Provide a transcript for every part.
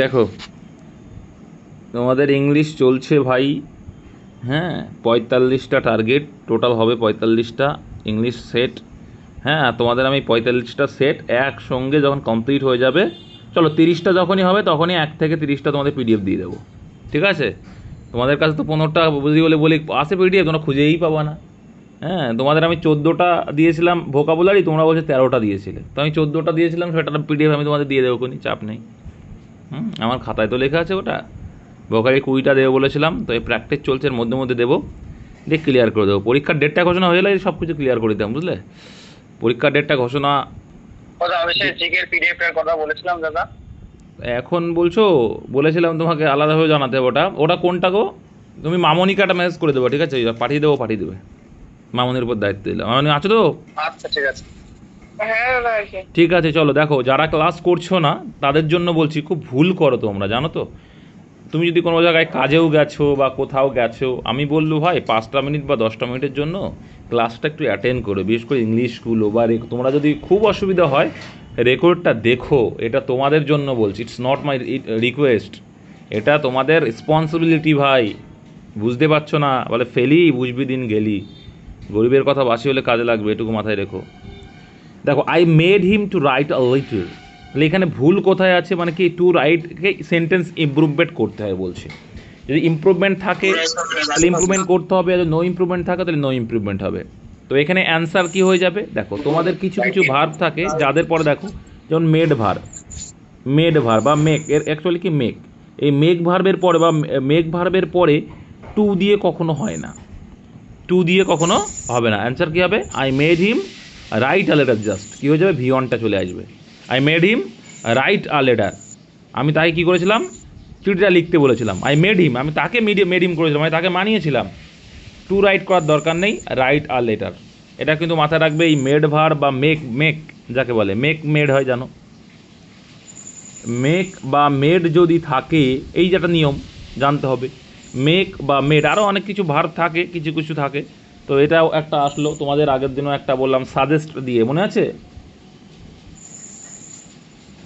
দেখো, তোমাদের ইংলিশ চলছে ভাই হ্যাঁ পঁয়তাল্লিশটা টার্গেট টোটাল হবে পঁয়তাল্লিশটা ইংলিশ সেট হ্যাঁ তোমাদের আমি পঁয়তাল্লিশটা সেট একসঙ্গে যখন কমপ্লিট হয়ে যাবে, চলো তিরিশটা যখনই হবে তখনই এক থেকে তিরিশটা তোমাদের পিডিএফ দিয়ে দেবো, ঠিক আছে? তোমাদের কাছে তো পনেরোটা বুঝি বলে বলি, আসে পিডিএফ তোমরা খুঁজেই পাবা না হ্যাঁ তোমাদের আমি চোদ্দোটা দিয়েছিলাম ভোকাবুলারি তোমরা বলছো তেরোটা দিয়েছিলে, তো আমি চোদ্দোটা দিয়েছিলাম সেটা পিডিএফ আমি তোমাদের দিয়ে দেবো, কোনো চাপ নেই। হুম আমার খাতায় তো লেখা আছে ওটা। ভোকারি কুড়িটা দেবো বলেছিলাম তো এই প্র্যাকটিস চলছে এর মধ্যে মধ্যে দেবো। দিয়ে ক্লিয়ার করে দেবো। পরীক্ষার ডেটটা ঘোষণা হয়ে গেলে সব কিছু ক্লিয়ার করে দিতাম বুঝলে? পরীক্ষার ডেটটা ঘোষণা এখন বলছো বলেছিলাম তোমাকে আলাদাভাবে জানাতে হবে ওটা। ওটা কোনটা গো? তুমি মামনিকাটা মেসেজ করে দেবো ঠিক আছে? পাঠিয়ে দেবো পাঠিয়ে দেবে। মামনির উপর দায়িত্ব দিলাম। মামনি আছো তো? আচ্ছা ঠিক আছে। ঠিক আছে, চলো, দেখো, যারা ক্লাস করছ না, তাদের জন্য বলছি, খুব ভুল করো তোমরা, জানো তো? তুমি যদি কোনো জায়গায় কাজেও গেছো বা কোথাও গেছো, আমি বলল, ভাই, পাঁচটা মিনিট বা দশটা মিনিটের জন্য ক্লাসটা একটু অ্যাটেন্ড করো, বিশেষ করে ইংলিশগুলো বা তোমরা যদি খুব অসুবিধা হয় রেকর্ডটা দেখো, এটা তোমাদের জন্য বলছি ইটস নট মাই রিকোয়েস্ট এটা তোমাদের রেসপন্সিবিলিটি ভাই, বুঝতে পারছ না? বলে, ফেলি, বুঝবি, দিন গেলি, গরিবের কথা বাসি হলে কাজে লাগবে, এটুকু মাথায় রেখো। দেখো I made him to write a little তাহলে এখানে ভুল কোথায় আছে? মানে কি টু রাইটকে সেন্টেন্স ইমপ্রুভমেন্ট করতে হয় বলছে। যদি ইম্প্রুভমেন্ট থাকে, তাহলে ইম্প্রুভমেন্ট করতে হবে। যদি নো ইমপ্রুভমেন্ট থাকে, তাহলে নো ইমপ্রুভমেন্ট হবে। তো এখানে অ্যান্সার কি হয়ে যাবে? দেখো, তোমাদের কিছু কিছু ভার্ব থাকে, যাদের পরে দেখো, যেমন মেড ভার মেড ভার বা মেক এর অ্যাকচুয়ালি কি মেক এই মেক ভার্বের পরে বা মেক ভার্বের পরে টু দিয়ে কখনো হয় না। টু দিয়ে কখনো হবে না। অ্যান্সার কী হবে? I made him write a letter just কী হয়ে যাবে? ভি ওয়ানটা চলে আসবে। I made him write a letter আমি তাকে কী করেছিলাম? চিঠিটা লিখতে বলেছিলাম। আই মেড হিম আমি তাকে মেড মেড হিম করেছিলাম। আমি তাকে মানিয়েছিলাম। টু রাইট করার দরকার নেই রাইট আ লেটার এটা কিন্তু মাথায় রাখবে এই মেড ভার বা মেক মেক যাকে বলে। মেক মেড হয়, জানো? মেক বা মেড যদি থাকে, এই যেটা নিয়ম, জানতে হবে। মেক বা মেড আরও অনেক কিছু ভার থাকে, কিছু কিছু থাকে। তো এটাও একটা আসলো তোমাদের আগের দিনও একটা বললাম সাজেস্ট দিয়ে মনে আছে?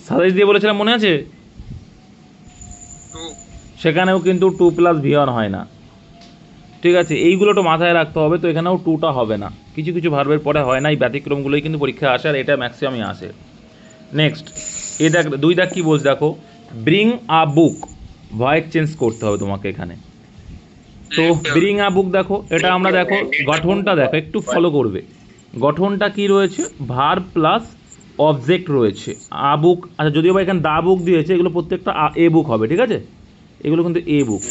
সাজেস্ট দিয়ে বলেছিলাম মনে আছে? সেখানেও কিন্তু টু প্লাস ভিওয়ান হয় না। ঠিক আছে এইগুলো তো মাথায় রাখতে হবে তো এখানেও টুটা হবে না। কিছু কিছু ভার্বের পরে হয় না এই ব্যতিক্রমগুলোই কিন্তু পরীক্ষা আসে আর এটা ম্যাক্সিমামই আসে। নেক্সট এ দেখ দুই দেখ কী বলছে দেখো। Bring a book voice change করতে হবে তোমাকে এখানে। তো ব্রিং আ বুক দেখো, এটা আমরা দেখো, গঠনটা দেখো, একটু ফলো করবে। গঠনটা কি রয়েছে? ভার প্লাস অবজেক্ট রয়েছে। আ বুক আচ্ছা যদিও বা এখানে দা বুক দিয়েছে, এগুলো প্রত্যেকটা এ বুক হবে, ঠিক আছে? এগুলো কিন্তু এ বুক।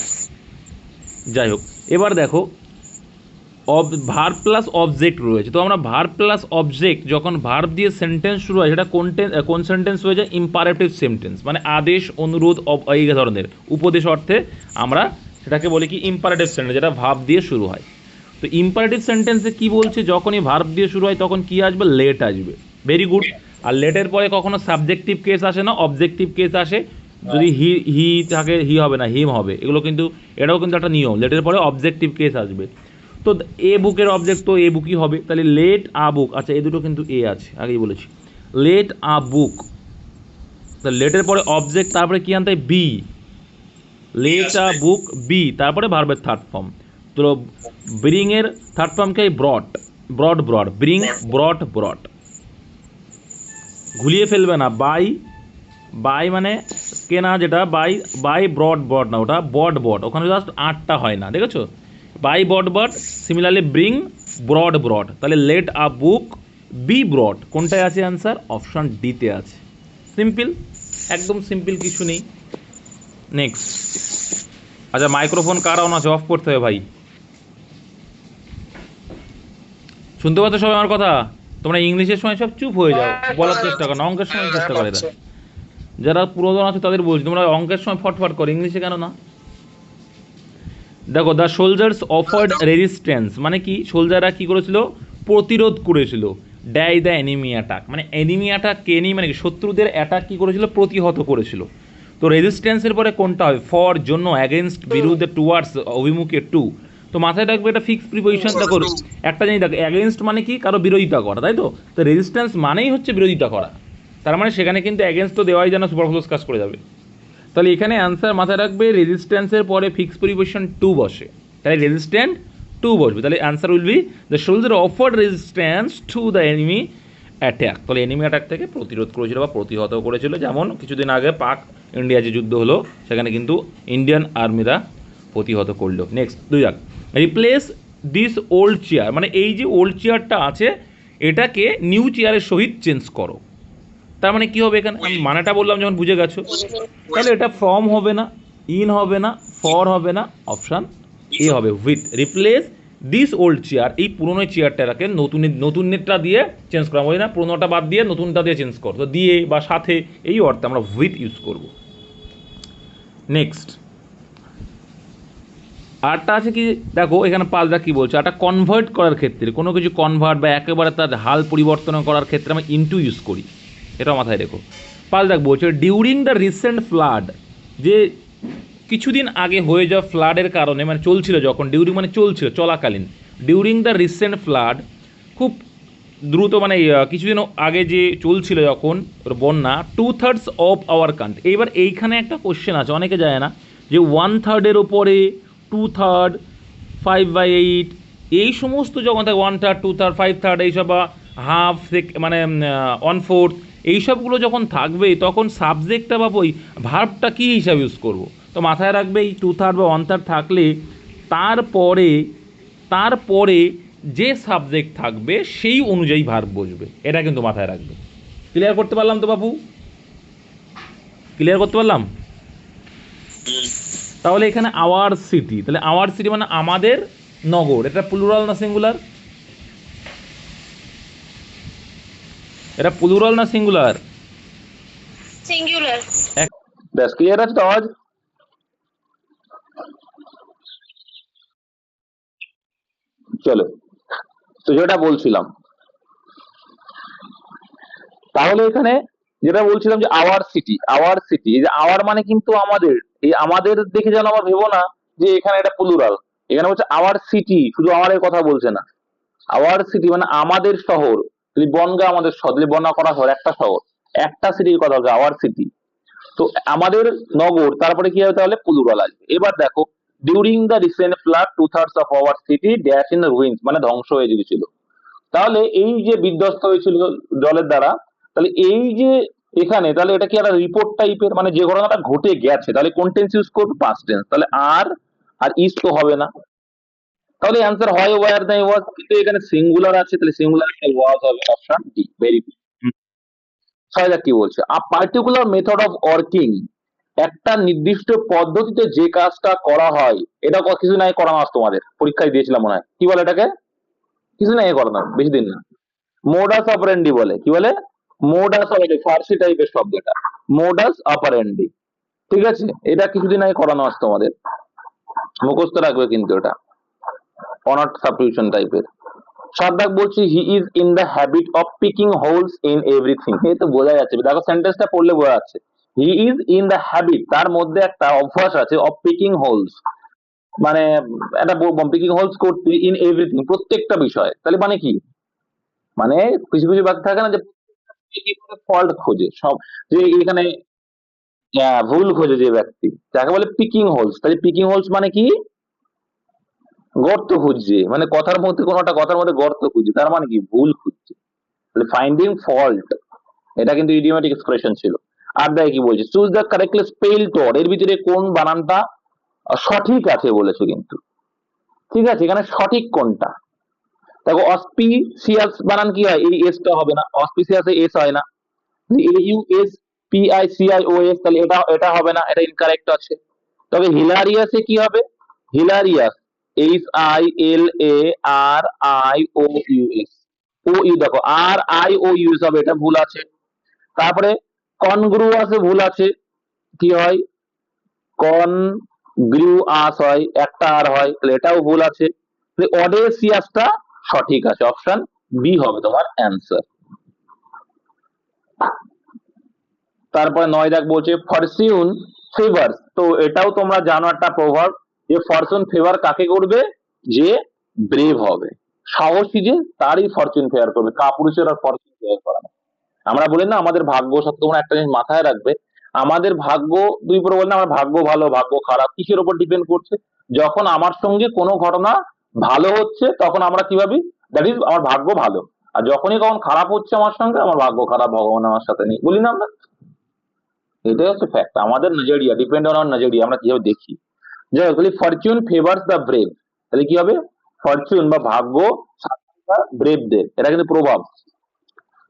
যাই হোক, এবার দেখো অব ভার প্লাস অবজেক্ট রয়েছে। তো আমরা ভার প্লাস অবজেক্ট যখন ভার্ব দিয়ে সেন্টেন্স শুরু হয়, সেটা কোন কোন সেন্টেন্স হয়ে যায়? ইম্পারেটিভ সেন্টেন্স মানে আদেশ, অনুরোধ এই ধরনের, উপদেশ অর্থে আমরা সেটাকে বলি কি ইম্পারেটিভ সেন্টেন্স যেটা ভাব দিয়ে শুরু হয়। তো ইম্পারেটিভ সেন্টেন্সে কি বলছে? যখনই ভার্ব দিয়ে শুরু হয় তখন কি আসবে? লেট আসবে। ভেরি গুড আর লেটের পরে কখনো সাবজেক্টিভ কেস আসে না অবজেক্টিভ কেস আসে। যদি হি হি থাকে হি হবে না হিম হবে। এগুলো কিন্তু এটাও কিন্তু একটা নিয়ম। লেটের পরে অবজেক্টিভ কেস আসবে। তো এ বুকের অবজেক্ট তো এ বুকই হবে। তাহলে লেট আ বুক আচ্ছা এই দুটো কিন্তু এ আছে আগেই বলেছি। লেট আ বুক তা লেটের পরে অবজেক্ট তারপরে কি আনতে হয়? Be let a book be তারপরে ভার্বের থার্ড ফর্ম তো ব্রিং এর third ফর্মকে brought brought brought bring brought brought ঘুলিয়ে ফেলবে না বাই বাই মানে কেনা যেটা বাই বাই ব্রড বড না ওটা বড বড ওখানে জাস্ট আটটা হয় না দেখেছ? By brought brought similarly bring brought brought তাহলে let a book be brought কোনটায় আছে অ্যান্সার অপশান ডিতে আছে। সিম্পল একদম সিম্পল কিছু নেই। নেক্সট আচ্ছা মাইক্রোফোন কার অন আছে? অফ করতে হবে ভাই। শুনতে পাচ্ছ সবাই আমার কথা? তোমরা ইংলিশের সময় সব চুপ হয়ে যাও। বলার চেষ্টা করো না অঙ্কের সময় চেষ্টা করে এরা। যারা পুরাতন আছে তাদের বলছি তোমরা অঙ্কের সময় ফটফট করো ইংলিশে কেন না? দেখো দ্য সোলজার্স অফার্ড রেজিস্ট্যান্স মানে কি? সোলজাররা কি করেছিল? প্রতিরোধ করেছিল। ড্যাই দ্য এনিমি অ্যাটাক মানে এনিমি অ্যাটাক কে মানে কি? শত্রুদের অ্যাটাক কি করেছিল? প্রতিহত করেছিল। তো রেজিস্ট্যান্সের পরে কোনটা হবে ফর জন্য অ্যাগেনস্ট বিরুদ্ধে টুয়ার্ডস অভিমুখে টু তো মাথায় রাখবে এটা ফিক্স প্রিপোজিশন দেখো একটা জিনিস দেখো অ্যাগেনস্ট মানে কি? কারও বিরোধিতা করা, তাই তো? তো রেজিস্ট্যান্স মানেই হচ্ছে বিরোধিতা করা। তার মানে সেখানে কিন্তু অ্যাগেনস্ট তো দেওয়াই যেন সুপারফ্লুস কাজ করে যাবে। তাহলে এখানে অ্যান্সার মাথায় রাখবে রেজিস্ট্যান্সের পরে ফিক্স পরিপোজিশন টু বসে। তাহলে রেজিস্ট্যান্ট টু বসবে। তাহলে answer will be the soldier offered resistance to the enemy attack তাহলে এনিমি অ্যাটাক থেকে প্রতিরোধ করেছিল বা প্রতিহত করেছিল, যেমন কিছুদিন আগে পাক ইন্ডিয়া যে যুদ্ধ হলো সেখানে কিন্তু ইন্ডিয়ান আর্মিরা প্রতিহত করল। নেক্সট দুই এক রিপ্লেস দিস ওল্ড চেয়ার মানে এই যে ওল্ড চেয়ারটা আছে এটাকে নিউ চেয়ারের সহিত চেঞ্জ করো। তার মানে কি হবে এখানে? আমি মানেটা বললাম যখন বুঝে গেছো। তাহলে এটা ফর্ম হবে না ইন হবে না ফর হবে না অপশান এ হবে। With replace this old chair এই পুরোনো চেয়ারটাকে নতুন নতুনটা দিয়ে চেঞ্জ করা। হয় না পুরোনোটা বাদ দিয়ে নতুনটা দিয়ে চেঞ্জ করো। তো দিয়ে বা সাথে এই অর্থে আমরা উইথ ইউজ করব। নেক্সট আরটা আছে কি, দেখো, এখানে পালদা কি বলছে? আরটা কনভার্ট করার ক্ষেত্রে, কোনো কিছু কনভার্ট বা একেবারে তার হাল পরিবর্তন করার ক্ষেত্রে আমরা ইনটু ইউজ করি। এটা মাথায় রেখো। পালদাক বলছে ডিউরিং দ্য রিসেন্ট ফ্লাড যে কিছুদিন আগে হয়ে যাওয়া ফ্লাডের কারণে মানে চলছিল যখন ডিউরিং মানে চলছিল, চলাকালীন। ডিউরিং দ্য রিসেন্ট ফ্লাড খুব দ্রুত মানে কিছুদিন আগে যে চলছিল যখন বন্যা two thirds of our country এইবার এইখানে একটা কোশ্চেন আছে, অনেকে যায় না, যে ওয়ান থার্ডের ওপরে two third five by eight এই সমস্ত যখন থাকে one third two third five third এইসব, বা হাফ মানে ওয়ান ফোর্থ এইসবগুলো যখন থাকবে, তখন সাবজেক্টটা বা ওই ভার্বটা কী হিসাবে ইউজ করব? তো মাথায় রাখবে, এই টু থার্ড বা ওয়ান থার্ড থাকলে, তারপরে তারপরে যে সাবজেক্ট থাকবে সেই অনুযায়ী ভার্ব বসবে। এটা কিন্তু মাথায় রাখবে। ক্লিয়ার করতে পারলাম তো বাবু ক্লিয়ার করতে পারলাম? তাহলে এখানে আওয়ার সিটি তাহলে আওয়ার সিটি মানে আমাদের নগর। এটা প্লুরাল না সিঙ্গুলার এটা প্লুরাল না সিঙ্গুলার সিঙ্গুলার ব্যাস ক্লিয়ার আছে তো আওয়াজ? চলো। তো যেটা বলছিলাম। তাহলে এখানে যেটা বলছিলাম যে আওয়ার সিটি আওয়ার সিটি যে আওয়ার মানে কিন্তু আমাদের। এই আমাদের দেখে যেন আমরা ভেবো না যে এখানে এটা প্লুরাল এখানে বলছে আওয়ার সিটি শুধু আমাদের কথা বলছে না। আওয়ার সিটি মানে আমাদের শহর, যদি বনগা আমাদের শহর, যদি বন্যা করা হয় একটা শহর, একটা সিটির কথা বলছে আওয়ার সিটি তো আমাদের নগর, তারপরে কি হবে তাহলে? পুলুরাল আসবে। এবার দেখো during the recent flood two thirds of our city dash in ruins মানে ধ্বংস হয়ে গিয়েছিল। তাহলে এই যে বিধ্বস্ত হয়েছিল জলের দ্বারা তাহলে এই যে এখানে তাহলে এটা কি একটা রিপোর্ট টাইপের মানে যে ঘটনাটা ঘটে গেছে তাহলে কোন টেন্স ইউজ করবে পাস্ট টেন্স তাহলে আর আর ইস তো হবে না। তাহলে অ্যান্সার হয় ওয়ার নাই ওয়াজ কিন্তু এখানে সিঙ্গুলার আছে তাহলে সিঙ্গুলার ওয়াজ হবে অপশন ডি ভেরি গুড ছয় হাজার কি বলছে? A particular method of working একটা নির্দিষ্ট পদ্ধতিতে যে কাজটা করা হয়, এটা কিছু নাই করানো আছে তোমাদের। পরীক্ষায় দিয়েছিলাম মনে হয়। কি বলে এটাকে? কিছু নাই করানো, বেশি দিন না। মোডাস অপারেন্ডি বলে। কি বলে? মোডাস অপারেন্ডি ফার্সি টাইপের শব্দ এটা মোডাস অপারেন্ডি ঠিক আছে? এটা কিছুদিন আগে করানো আছে তোমাদের। মুখস্থ রাখবে কিন্তু এটা। অনার্ট সাবস্টিটিউশন টাইপের সাদ্দাক বলছি he is in the habit of picking holes in everything এই তো বোঝা যাচ্ছে। দেখো সেন্টেন্সটা পড়লে বোঝা যাচ্ছে। He is in the habit তার মধ্যে একটা অভ্যাস আছে অফ পিকিং হোলস মানে একটা পিকিং হোলস করতে ইন এভরিথিং প্রত্যেকটা বিষয়। তাহলে মানে কি? মানে কিছু কিছু ব্যক্তি থাকে না যে ফল্ট খোঁজে সব যে এখানে আহ, ভুল খোঁজে যে ব্যক্তি। যাকে বলে পিকিং হোলস তাহলে পিকিং হোলস মানে কি? গর্ত খুঁজছে। মানে কথার মধ্যে কোনো একটা কথার মধ্যে গর্ত খুঁজছে। তার মানে কি? ভুল খুঁজছে। তাহলে ফাইন্ডিং ফল্ট এটা কিন্তু ইডিওমেটিক এক্সপ্রেশন ছিল। দেখে কি বলছে? চুজ দ্য কারেক্টলি স্পেল টর এর ভিতরে কোন বানানটা সঠিক আছে বলেছে কিন্তু। ঠিক আছে? এখানে সঠিক কোনটা? দেখো অসপিসিয়াস বানান কি হয়? এই এসটা হবে না। অসপিসিয়াসে এস হয় না। A U S P I C I O S তাহলে এটা এটা হবে না। এটা ইনকারেক্ট আছে। তবে হিলারিয়াসে কি হবে? Hilarious H I L A R I O U S O U দেখো আর আই ও ইউজ হবে, এটা ভুল আছে। তারপরে কনগ্রুয়াসে ভুল আছে, কি হয়? কন গ্রিউ আস হয়, একটা আর হয়, তাহলে এটাও ভুল আছে। অডেসিয়াসটা সঠিক আছে, অপশন বি হবে তোমার অ্যান্সার। তারপরে নয় দেখ বলছে ফরসিউন ফেভার তো এটাও তোমরা জানো একটা প্রভাব, যে ফরচুন ফেভার কাকে করবে? যে ব্রেভ হবে। সাহসী যে, তারই ফরচুন ফেভার করবে। কাপুরুষের আর ফরচুন ফেভার করে আমরা বলি না আমাদের ভাগ্য সাথে তোমরা একটা জিনিস মাথায় রাখবে। আমাদের ভাগ্য দুই পরে বললাম আমার ভাগ্য ভালো, ভাগ্য খারাপ, কিসের উপর ডিপেন্ড করছে? যখন আমার সঙ্গে কোনো ঘটনা ভালো হচ্ছে, তখন আমরা কি ভাবি? দ্যাট ইজ আমার ভাগ্য ভালো। আর যখনই কখন খারাপ হচ্ছে আমার সঙ্গে, আমার ভাগ্য খারাপ, ভগবান আমার সাথে নেই। বলি না আমরা? এটাই হচ্ছে ফ্যাক্ট আমাদের নজরিয়া ডিপেন্ড অন আমার নজরিয়া, আমরা কীভাবে দেখি? যাই হোক ফরচুন ফেভার্স দ্য ব্রেভ তাহলে কি হবে? ফরচুন বা ভাগ্য ব্রেভদের এটা কিন্তু প্রভাব।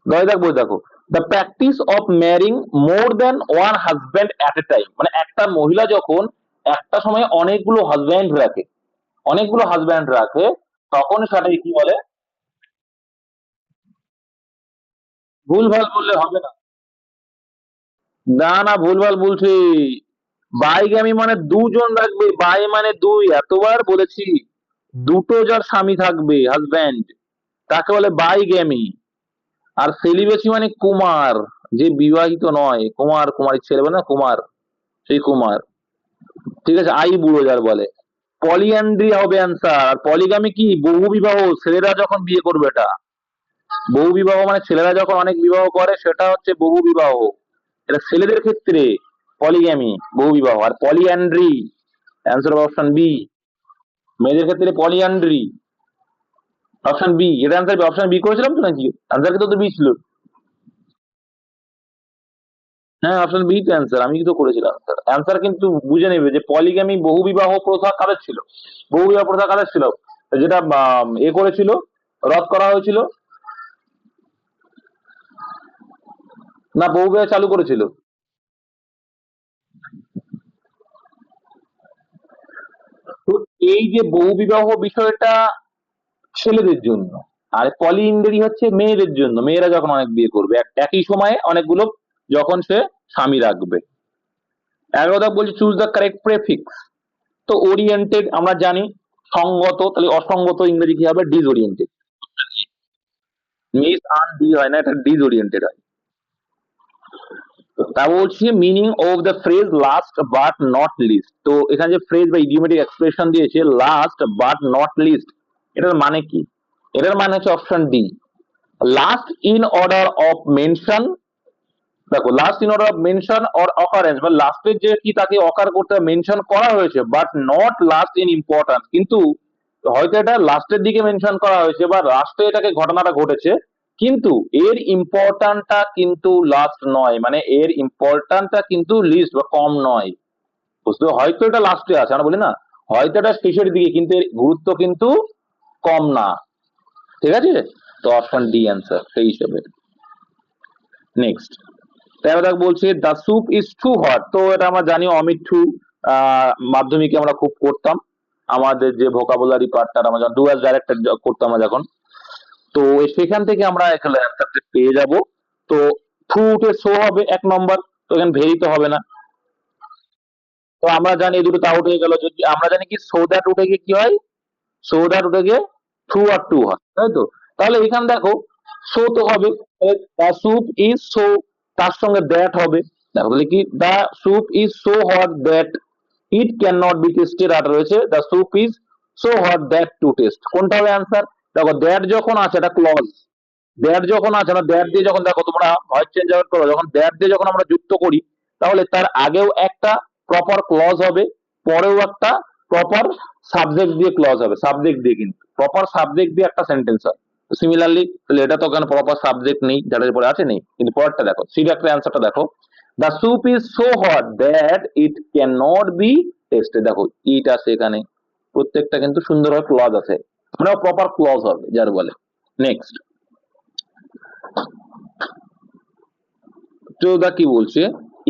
দয় দেখব, দেখো। The practice of marrying more than one husband at a time মানে একটা মহিলা যখন একটা সময় অনেকগুলো হাজব্যান্ড রাখে, অনেকগুলো হাজব্যান্ড রাখে, তখন সেটাকে কি বলে? ভুলভাল বললে হবে না। না না, ভুলভাল বলছি। বাইগামি মানে দুজন রাখবে বাই মানে দুই। এতবার বলেছি, দুটো যার স্বামী থাকবে হাজব্যান্ড তাকে বলে বাইগ্যামি আর সেলিবেসি মানে কুমার, যে বিবাহিত নয়, কুমার কুমারী ছেলে বলে না, কুমার, সেই কুমার। ঠিক আছে? আই বুড়ো যার বলে। পলিঅ্যান্ড্রি হবে অ্যান্সার আর পলিগামি কি? বহু বিবাহ। ছেলেরা যখন বিয়ে করবে এটা। বহু বিবাহ মানে ছেলেরা যখন অনেক বিবাহ করে, সেটা হচ্ছে বহু বিবাহ। এটা ছেলেদের ক্ষেত্রে পলিগ্যামি বহু বিবাহ। আর পলিঅ্যান্ড্রি অ্যান্সার অপশন বি মেয়েদের ক্ষেত্রে পলিঅ্যান্ড্রি অপশন বি এটা অ্যান্সার অপশন বি করেছিলাম তো নাকি? অ্যান্সার কিন্তু তো বি ছিল। হ্যাঁ অপশন বি তো অ্যান্সার আমি তো করেছিলাম অ্যান্সার অ্যান্সার কিন্তু বুঝে নেবে যে পলিগ্যামি বহু বিবাহ প্রথা কাদের ছিল? বহু বিবাহ প্রথা কাদের ছিল? যেটা এ করেছিল, রদ করা হয়েছিল। না বহু বিবাহ চালু করেছিল। তো এই যে বহু বিবাহ বিষয়টা ছেলেদের জন্য। আর পলি ইন্ডারি হচ্ছে মেয়েদের জন্য। মেয়েরা যখন অনেক বিয়ে করবে একই সময়ে অনেকগুলো যখন সে স্বামী রাখবে। এগারোটা বলছে চুজ দ্য কারেক্ট প্রেফিক্স তো ওরিয়েন্টেড আমরা জানি, সঙ্গত, তাহলে অসঙ্গত ইংরেজি কি হবে? ডিসওরিয়েন্টেড মিস আন ডি হয় না, এটা ডিসওরিয়েন্টেড হয়। তা বলছি meaning of the phrase last but not least তো এখানে যে ফ্রেজ বা ইডিওমেটিক এক্সপ্রেশন দিয়েছে লাস্ট বাট নট লিস্ট এটার মানে কি? এটার মানে হচ্ছে option D last in order of mention দেখো last in order of mention or occurrence বা লাস্টের যে কি তাকে অকার করতে মেনশন করা হয়েছে but not last in importance কিন্তু হয়তো এটা লাস্টের দিকে মেনশন করা হয়েছে, বা লাস্টে এটাকে ঘটনাটা ঘটেছে, কিন্তু এর ইম্পর্ট্যান্টটা কিন্তু লাস্ট নয় মানে এর ইম্পর্ট্যান্টটা কিন্তু লিস্ট বা কম নয়। বুঝতে হয়তো এটা লাস্টে আছে, আমরা বলি না। হয়তো এটা শেষের দিকে, কিন্তু এর গুরুত্ব কিন্তু কম না। ঠিক আছে? তো অপশন ডি অ্যান্সার সেই হিসেবে। নেক্সট তেরো দাগ বলছে the soup is too hot তো এটা আমরা জানি অমিঠু মাধ্যমিকে আমরা খুব করতাম। আমাদের যে ভোকাবুলারি পার্টটা আমরা যখন ডুয়াল ডাইরেক্টর করতাম আমরা যখন। তো সেখান থেকে আমরা এখানে অ্যান্সারটা পেয়ে যাব। তো ট্রু উঠে শো হবে এক নম্বর তো এখানে ভেরিতে হবে না। তো আমরা জানি এই দুটো তা উঠে গেল। যদি, আমরা জানি কি সো দ্যাট উঠে গিয়ে কি হয়? সো দ্যাট উঠে গিয়ে ট্রু আর টু হয় তাই তো তাহলে এখানে দেখো সো তো হবে দ্য স্যুপ ইজ সো তার সঙ্গে দ্যাট হবে। দেখো, তাহলে কি? The soup is so hot that it can not be tasted আর রয়েছে the soup is so hot that to taste কোনটা হবে অ্যান্সার দেখো দ্যাট যখন আছে, এটা ক্লজ দ্যাট যখন আছে না দ্যাট দিয়ে যখন দেখো, তোমরা ভয়েস চেঞ্জ আউট করো, যখন দ্যাট দিয়ে যখন আমরা যুক্ত করি, তাহলে তার আগেও একটা প্রপার ক্লজ হবে, পরেও একটা প্রপার সাবজেক্ট দিয়ে ক্লজ হবে সাবজেক্ট দিয়ে কিন্তু। প্রপার সাবজেক্ট দিয়ে একটা সেন্টেন্স হয়। সিমিলারলি তাহলে এটা তো ওখানে প্রপার সাবজেক্ট নেই, যাদের পরে আছে নেই। কিন্তু পরেরটা দেখো সিরিয়াসলি অ্যান্সারটা দেখো। The soup is so hot that it can not be tasted দেখো ইট আছে এখানে। প্রত্যেকটা কিন্তু সুন্দরভাবে ক্লজ আছে। মানে প্রপার ক্লজ হবে, যার বলে। নেক্সট চৌদা কি বলছে?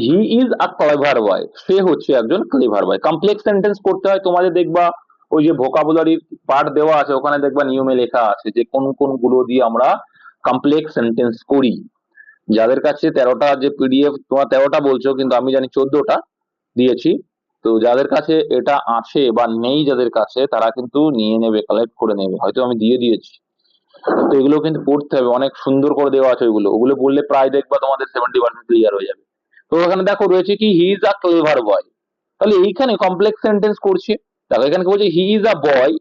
হি ইজ আ ক্লেভার বয় সে হচ্ছে একজন ক্লেভার বয় কমপ্লেক্স সেন্টেন্স করতে হয়, তোমাদের দেখবা ওই যে ভোকাবুলারির পার্ট দেওয়া আছে, ওখানে দেখবা নিয়মে লেখা আছে যে কোন কোনগুলো দিয়ে আমরা কমপ্লেক্স সেন্টেন্স করি। যাদের কাছে তেরোটা যে পিডিএফ তোমার তেরোটা বলছো, কিন্তু আমি জানি চোদ্দটা দিয়েছি, তো যাদের কাছে এটা আছে বা নেই যাদের কাছে, তারা কিন্তু নিয়ে নেবে কালেক্ট করে নেবে। হয়তো আমি দিয়ে দিয়েছি। তো এগুলো কিন্তু পড়তে হবে, অনেক সুন্দর করে দেওয়া আছে ওইগুলো। ওগুলো পড়লে প্রায় দেখবা তোমাদের সেভেন্টি পার্সেন্ট ক্লিয়ার হয়ে যাবে। তো এখানে দেখো রয়েছে কি হি ইজ আ ক্লেভার বয় তাহলে এইখানে কমপ্লেক্স সেন্টেন্স করছি। দেখো এখানে বলছে he is a boy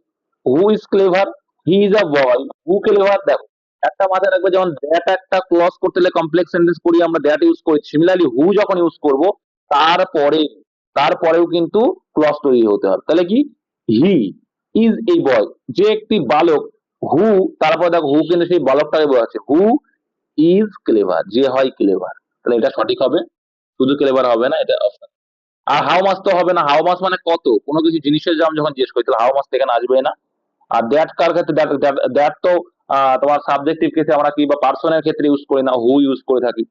who is clever he is a boy who clever দেখো, একটা মাথায় রাখবে, যেমন দ্যাট একটা ক্লজ করতে হলে কমপ্লেক্স সেন্টেন্স করি, আমরা দ্যাট ইউজ করি। সিমিলারলি হু যখন ইউজ করব, তারপরে, তারপরেও কিন্তু ক্লজ তৈরি হতে হবে। তাহলে কি? হি ইজ এই বয় যে একটি বালক হু তারপর দেখো হু কিন্তু সেই বালকটাকে বোঝাচ্ছে হু ইজ ক্লেভার যে হয় ক্লেভার তাহলে এটা সঠিক হবে। শুধু ক্লেভার হবে না এটা অপশন আর হাউ মাস তো হবে না হাউ মাস মানে কত? কোনো কিছু জিনিসের দাম যখন জিজ্ঞেস করি, তাহলে হাউ মাস এখানে আসবে না। আর দ্যাট কার ক্ষেত্রে? দ্যাট তো তোমার সাবজেক্টিভ কেসে আমরা কি বা পার্সনের ক্ষেত্রে ইউজ করি না হু ইউজ করে থাকি?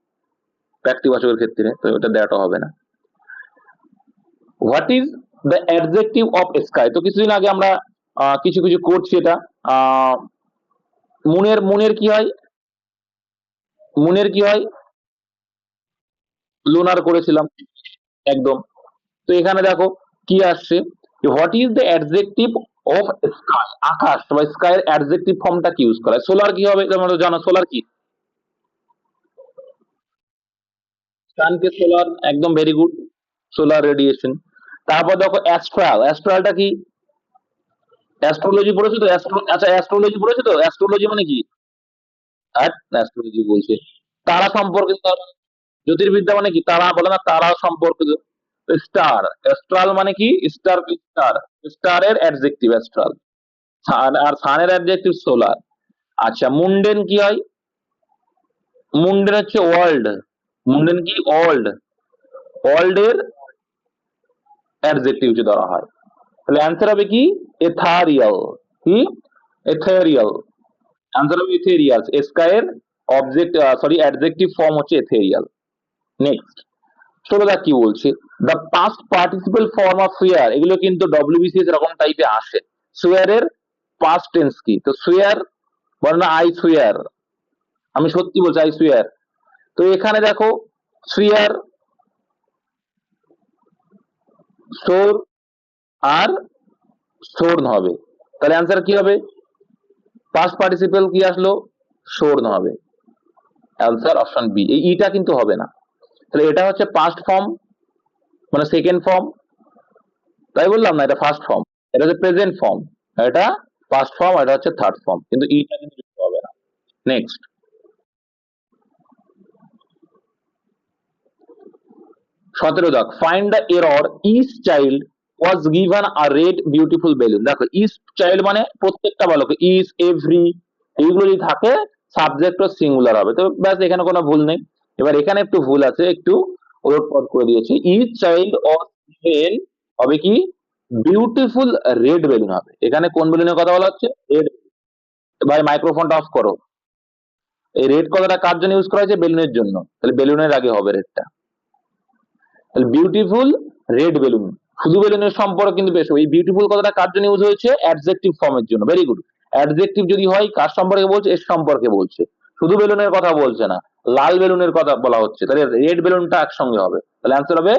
ব্যক্তিবাচকের ক্ষেত্রে, তো এটা দ্যাটও হবে না। What is the adjective of sky তো কিছুদিন আগে আমরা কিছু কিছু করছি এটা। মুনের মুনের কি হয়? মুনের কি হয়? লুনার করেছিলাম। একদম। তো এখানে দেখো কি আসছে? What is the adjective of sky আকাশ বা স্কাই এর অ্যাডজেক্টিভ ফর্মটা কি ইউজ করা? সোলার কি হবে? তোমরা জানো সোলার কি? সানকে সোলার একদম ভেরি গুড সোলার রেডিয়েশন তারপর দেখো অ্যাস্ট্রাল অ্যাস্ট্রালটা কি? অ্যাস্ট্রোলজি পড়েছো তো? আচ্ছা অ্যাস্ট্রোলজি পড়েছো তো? অ্যাস্ট্রোলজি মানে কি? অ্যাস্ট্রোলজি বলছে। তারা সম্পর্কিত জ্যোতির্বিদ্যা মানে কি? তারা বলে না, তারা সম্পর্কিত। স্টার অ্যাস্ট্রাল মানে কি? স্টার স্টার স্টারের অ্যাডজেক্টিভ অ্যাস্ট্রাল আর সানের অ্যাডজেক্টিভ সোলার আচ্ছা মুন্ডেন কি হয়? মুন্ডেন হচ্ছে ওয়ার্ল্ড মুন্ডেন কি? ওয়ার্ল্ড ওয়ার্ল্ড এর অ্যাডজেক্টিভ যে ধরা হয়। তাহলে অ্যান্সার হবে কি? এথারিয়াল কি? এথেরিয়াল অ্যান্সার হবে এথেরিয়াল স্কাইয়ের অবজেক্ট সরি অ্যাডজেক্টিভ ফর্ম হচ্ছে এথেরিয়াল নেক্সট ষোলোটা কি বলছে? The past participle form of swear এগুলো কিন্তু ডব্লিউবিসিএস এরকম টাইপে আসে। সুয়ারের পাস্ট টেন্স কি? তো সুয়ার বলে না আই সুয়ার আমি সত্যি বলছি আই সুয়ার তো এখানে দেখো সুয়ার সোর আর সোর্ন হবে। তাহলে অ্যান্সার কি হবে? পাস্ট পার্টিসিপাল কি আসলো? সোর্ন হবে। অ্যান্সার অপশন বি এই ইটা কিন্তু হবে না। তাহলে এটা হচ্ছে পাস্ট ফর্ম মানে সেকেন্ড ফর্ম তাই বললাম না, এটা ফার্স্ট ফর্ম এটা হচ্ছে প্রেজেন্ট ফর্ম এটা ফার্স্ট ফর্ম এটা হচ্ছে থার্ড ফর্ম কিন্তু ইটা কিন্তু যুক্ত হবে না। নেক্সট সতেরো দাগ find the error each child was given a red beautiful balloon দেখো ইচ চাইল্ড মানে প্রত্যেকটা বালক ইচ এভরি এইগুলো যদি থাকে সাবজেক্ট ও সিঙ্গুলার হবে। তো ব্যাস, এখানে কোনো ভুল নেই। এবার এখানে একটু ভুল আছে, একটু করে দিয়েছি। ইচ চাইল্ড অফ হবে কি? বিউটিফুল রেড বেলুন হবে। এখানে কোন বেলুনের কথা বলা হচ্ছে? রেড ভাই মাইক্রোফোনটা অফ করো। এই রেড কথাটা কার জন্য ইউজ করা হয়েছে? বেলুনের জন্য। তাহলে বেলুনের আগে হবে রেডটা। তাহলে বিউটিফুল রেড বেলুন। শুধু বেলুনের সম্পর্ক কিন্তু বেশ এই বিউটিফুল কথাটা কার জন্য ইউজ হয়েছে? অ্যাডজেক্টিভ ফর্মের জন্য। ভেরি গুড অ্যাডজেক্টিভ যদি হয়, কার সম্পর্কে বলছে? এর সম্পর্কে বলছে। শুধু বেলুনের কথা বলছে না। লাল বেলুনের কথা বলা হচ্ছে। তাহলে রেড বেলুনটা একসঙ্গে হবে। তাহলে অ্যান্সার হবে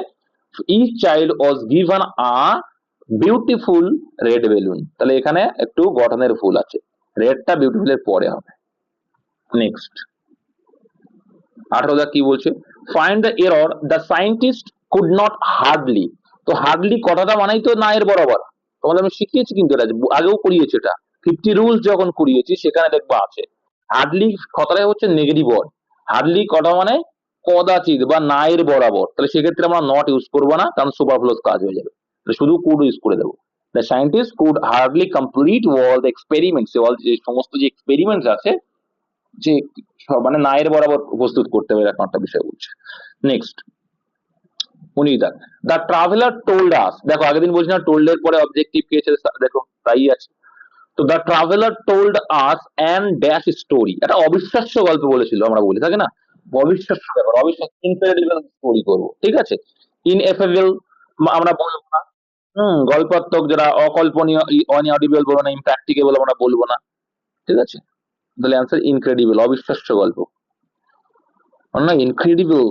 each child was given a beautiful red balloon তাহলে এখানে একটু গঠনের ভুল আছে। রেডটা বিউটিফুলের পরে হবে। নেক্সট আঠারো দা কি বলছে? Find the error the scientist could not hardly তো হার্ডলি কথাটা মানেই তো না এর বরাবর। তোমাদের আমি শিখিয়েছি কিন্তু এটা, আগেও করিয়েছি এটা। ফিফটি রুলস যখন করিয়েছি, সেখানে দেখবা আছে। হার্ডলি কথাটাই হচ্ছে নেগেটিভ ওয়ার্ড হার্ডলি কথা মানে কদাচিৎ বা না এর বরাবর। তাহলে সেক্ষেত্রে আমরা নট ইউজ করব না, কারণ সুপারফ্লুয়াস কাজ হয়ে যাবে। শুধু কুড ইউজ করে দেবো। Scientist could hardly complete experiments ওয়াল যে সমস্ত যে এক্সপেরিমেন্টস আছে, যে মানে নায়ের বরাবর প্রস্তুত করতে হবে, এরকম একটা বিষয় বলছে। নেক্সট উনি দ্য ট্রাভেলার টোল্ড আস দেখো আগের দিন বলছি না টোল্ড এর পরে অবজেক্টিভ কি দেখো, তাই আছে। তো the traveller told us and dash story একটা অবিশ্বাস্য গল্প বলেছিল, আমরা বলি থাকে না? অবিশ্বাস্য ব্যাপার ইনক্রেডিবল স্টোরি ঠিক আছে? ইনএফেবল আমরা বলব না। হুম, গল্পাত্মক যারা অকল্পনীয় অনঅডিবল বলব না আমরা বলব না, ঠিক আছে? তাহলে অ্যান্সার ইনক্রেডিবল অবিশ্বাস্য গল্প। না ইনক্রেডিবল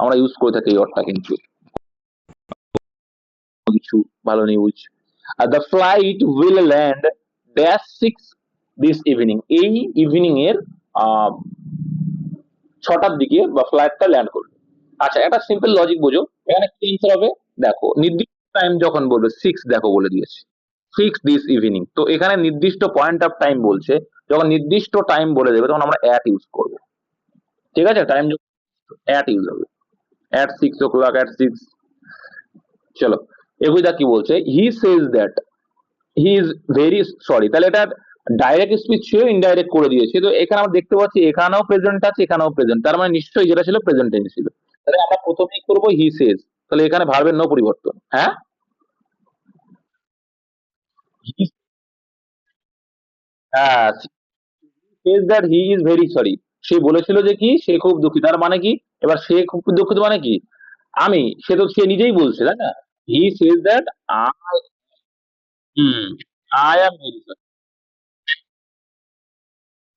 আমরা ইউজ করে থাকি এই ওয়ার্ডটা কিন্তু। কিছু ভালো news R the flight will land dash six this evening এই ইভিনিং এর ছটার দিকে বা ফ্লাইটটা ল্যান্ড করবে। আচ্ছা একটা সিম্পল লজিক বোঝো। এখানে কি অ্যান্সার হবে? দেখো, নির্দিষ্ট টাইম যখন বলবে সিক্স দেখো বলে দিয়েছে। ফিক্স দিস ইভিনিং তো এখানে নির্দিষ্ট পয়েন্ট অফ টাইম বলছে। যখন নির্দিষ্ট টাইম বলে দেবে, তখন আমরা অ্যাট ইউজ করব। ঠিক আছে? টাইম অ্যাট ইউজ হবে। At six o'clock at six চলো, এগুলা কি বলছে? He says that he is very sorry তাহলে এটা ডাইরেক্ট স্পিচ ছিল ইনডাইরেক্ট করে দিয়েছে। তো এখানে আমরা দেখতে পাচ্ছি, এখানেও প্রেজেন্ট আছে, এখানেও প্রেজেন্ট তার মানে নিশ্চয়ই যেটা ছিল প্রেজেন্ট টেন্স ছিল। তাহলে আমরা প্রথমেই করব হি সেজ তাহলে এখানে ভার্বের নো পরিবর্তন। হ্যাঁ? That he is very sorry সে বলেছিল যে কি? সে খুব দুঃখিত তার মানে কি? এবার সে খুব দুঃখিত মানে কি? আমি, সে তো সে নিজেই বলছে, তাই না? He says that I am sorry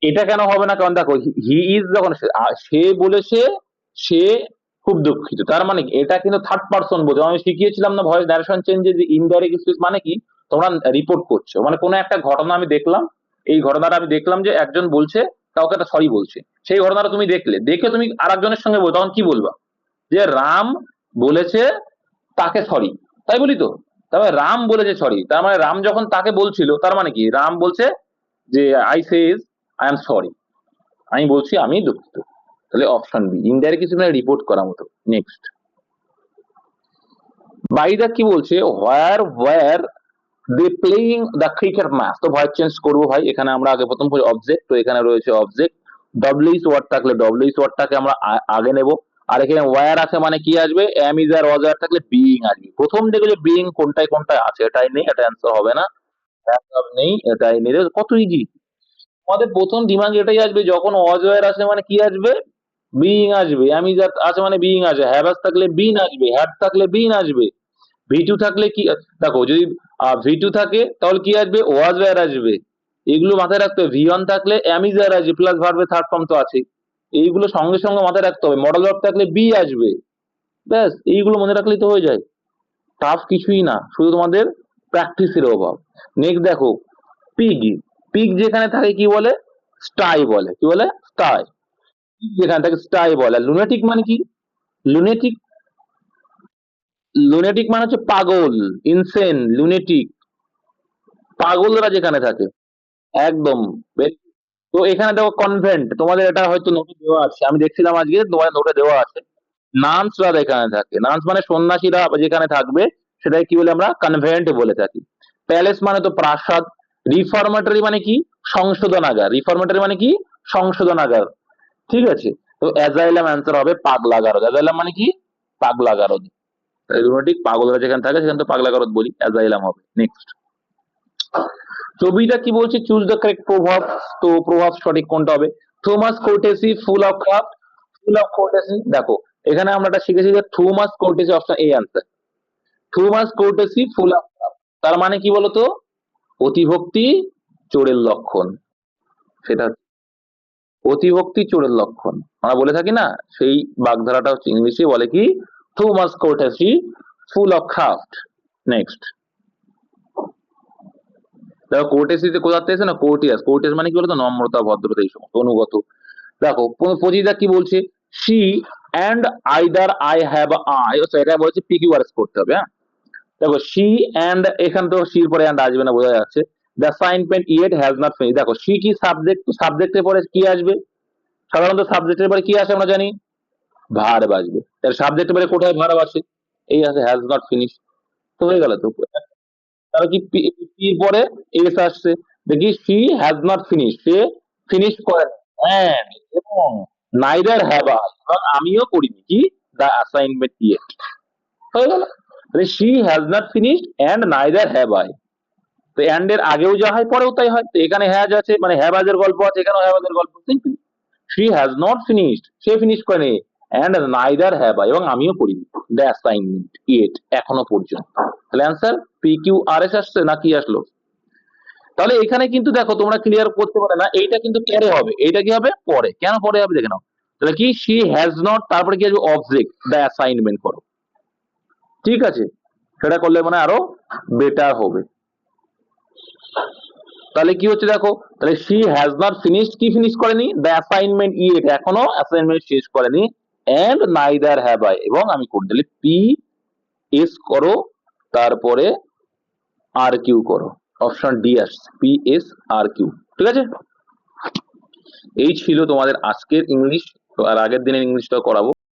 এটা কেন হবে না? কারণ দেখো হি ইজ যখন সে- বলেছে, সে খুব দুঃখিত। তার মানে এটা কিন্তু থার্ড পার্সন বলছে। আমি শিখিয়েছিলাম না ভয়েস ডাইরেকশন চেঞ্জে যে ইনডাইরেক্ট স্পিচ মানে কি? তোমরা রিপোর্ট করছ। মানে কোনো একটা ঘটনা আমি দেখলাম, এই ঘটনাটা আমি দেখলাম যে একজন বলছে, কাউকে একটা সরি বলছে। সেই ঘটনাটা তুমি দেখলে। দেখে তুমি আর একজনের সঙ্গে বল তখন কি বলবা? যে রাম বলেছে, তাকে সরি তাই বলি তো? তবে রাম বলেছে সরি তার মানে রাম যখন তাকে বলছিল, তার মানে কি? রাম বলছে যে I says I am sorry আমি বলছি আমি দুঃখিত। তাহলে অপশন বি ইনডাইরেক্ট কিছু মানে রিপোর্ট করা মতো নেক্সট বাইদা কি বলছে? Where were they playing the cricket match তো ভয়েস চেঞ্জ করব ভাই, এখানে আমরা আগে প্রথম অবজেক্ট তো এখানে রয়েছে অবজেক্ট ডব্লিউস ওয়ার্ড থাকলে ডব্লিউস ওয়ার্ডটাকে আমরা আগে নেব। আর এখানে ওয়ার আছে মানে কি আসবে? এম ইজ আর ওয়াজ থাকলে বিইং আসবে। প্রথম দেখো যে বিইং কোনটায় কোনটায় আছে, এটাই নেই, এটা অ্যান্সার হবে না। নেই, এটাই নেই। কত ইজি আমাদের প্রথম দিমাগ এটাই আসবে, যখন ওয়াজ ওয়ার আসে মানে কি আসবে? বিইং আসবে। আমি যা আছে মানে বিইং আসবে হ্যাভাস থাকলে বিন আসবে হ্যাড থাকলে বিন আসবে। ভি টু থাকলে কি দেখো, যদি ভি টু থাকে, তাহলে কি আসবে? ওয়াজ ওয়ার আসবে। এগুলো মাথায় রাখতে হবে। ভি ওয়ান থাকলে অ্যামিজার আসবে প্লাস ভার্বে থার্ড ফর্ম তো আছে এইগুলো সঙ্গে সঙ্গে মাথায় রাখতে হবে। মডেল ভার্ব থাকলে বি আসবে। ব্যাস, এইগুলো মনে রাখলেই তো হয়ে যায়। টাফ কিছুই না, শুধু তোমাদের প্র্যাকটিসের অভাব। নেক্সট দেখো পিগ পিগ যেখানে থাকে কি বলে? স্টাই বলে। কি বলে? স্টাই যেখানে থাকে স্টাই বলে। লুনেটিক মানে কি? লুনেটিক লুনেটিক মানে হচ্ছে পাগল ইনসেন লুনেটিক পাগলরা যেখানে থাকে। একদম. তো এখানে দেখো কনভেন্ট তোমাদের এটা হয়তো নোটে দেওয়া আছে। আমি দেখছিলাম আজকে তোমাদের নোটে দেওয়া আছে নান্সরা এখানে থাকে। নান্স মানে সন্ন্যাসীরা যেখানে থাকবে, সেটাকে কি বলে আমরা কনভেন্ট বলে থাকি। প্যালেস মানে তো প্রাসাদ রিফরমেটরি মানে কি? সংশোধনাগার। রিফরমেটরি মানে কি? সংশোধনাগার। ঠিক আছে? তো অ্যাজাইলাম অ্যান্সার হবে পাগলাগারদ। অ্যাজাইলাম মানে কি? পাগলাগারদ। তাই লুনাটিক পাগলরা যেখানে থাকে, সেখানে তো পাগলাগারদ বলি। অ্যাজাইলাম হবে। নেক্সট ছবিটা কি বলছে? চুজ দ্য কারেক্ট প্রভাব, তো প্রভাব সঠিক কোনটা হবে? Thomas courtesy full of craft full of courtesy দেখো, এখানে আমরা এটা শিখেছি যে থোমাস কোর্টেসি অপশন এই answer Thomas courtesy full of craft তার মানে কি বলতো? অতিভক্তি, চোরের লক্ষণ। সেটা অতিভক্তি, চোরের লক্ষণ। আমরা বলে থাকি না, সেই বাগধারাটা হচ্ছে ইংলিশে বলে কি? Thomas courtesy full of craft next দেখো কোর্টেসিতে কোথা থেকে এসে না কোর্টিয়াস কোর্টিয়াস মানে কি বলতো? নম্রতা, ভদ্রতা এই সমস্ত অনুগত। দেখো পঁচিশটা কি বলছে? She and either I have I এটা বলছে পিকিউআরএস করতে হবে হ্যাঁ? দেখো সি অ্যান্ড এখানে তো সির পরে অ্যান্ড আসবে না, বোঝা যাচ্ছে। The assignment yet has not finish দেখো সি কি সাবজেক্ট সাবজেক্টের পরে কি আসবে? সাধারণত সাবজেক্টের পরে কি আসে আমরা জানি? ভার আসবে। এর সাবজেক্টের পরে কোথায় ভার আসে? এই আছে হ্যাজ নট ফিনিশ তো হয়ে গেল তো। তাহলে কি পির পরে এস আসছে? দেখি সি হ্যাজ নট ফিনিশ সে ফিনিশ করে হ্যাঁ এবং নাইদার হ্যাভ আই আমিও করিনি। কি? দ্য অ্যাসাইনমেন্ট হয়ে গেল। তাহলে she has not finished and neither have I তো অ্যান্ড এর আগেও যা হয়, পরেও তাই হয়। তো এখানে হ্যাজ আছে মানে হ্যাভ এর গল্প আছে, এখানেও হ্যাভ এর গল্প। Simple she has not finished say finish করেনি অ্যান্ড নাইদার হ্যাভ আই এবং আমিও করিনি। দ্য অ্যাসাইনমেন্ট ইয়েট এখনও পর্যন্ত। তাহলে answer P Q R S আসছে না কি আসলো? তাহলে এখানে কিন্তু দেখো তোমরা ক্লিয়ার করতে পারে না, এইটা কিন্তু পরে হবে। এইটা কি হবে? পরে। কেন পরে হবে দেখে নাও। তাহলে কি? সি হ্যাজ নট তারপরে কি আসবে? অবজেক্ট দ্য অ্যাসাইনমেন্ট করো। ঠিক আছে? সেটা করলে মানে আরও বেটার হবে। তাহলে কি হচ্ছে দেখো? তাহলে সি হ্যাজ নট ফিনিশড কি ফিনিশ করেনি? দ্য অ্যাসাইনমেন্ট ইয়েট এখনও অ্যাসাইনমেন্ট শেষ করেনি। এন্ড নাইদার হ্যাভ আই এবং আমি করি তাহলে পি এস করো। তারপরে আর কিউ করো। অপশন ডি আসছে। পি এস আর কিউ ঠিক আছে? এই ছিল তোমাদের আজকের ইংলিশ আর আগের দিনের ইংলিশটা করাবো।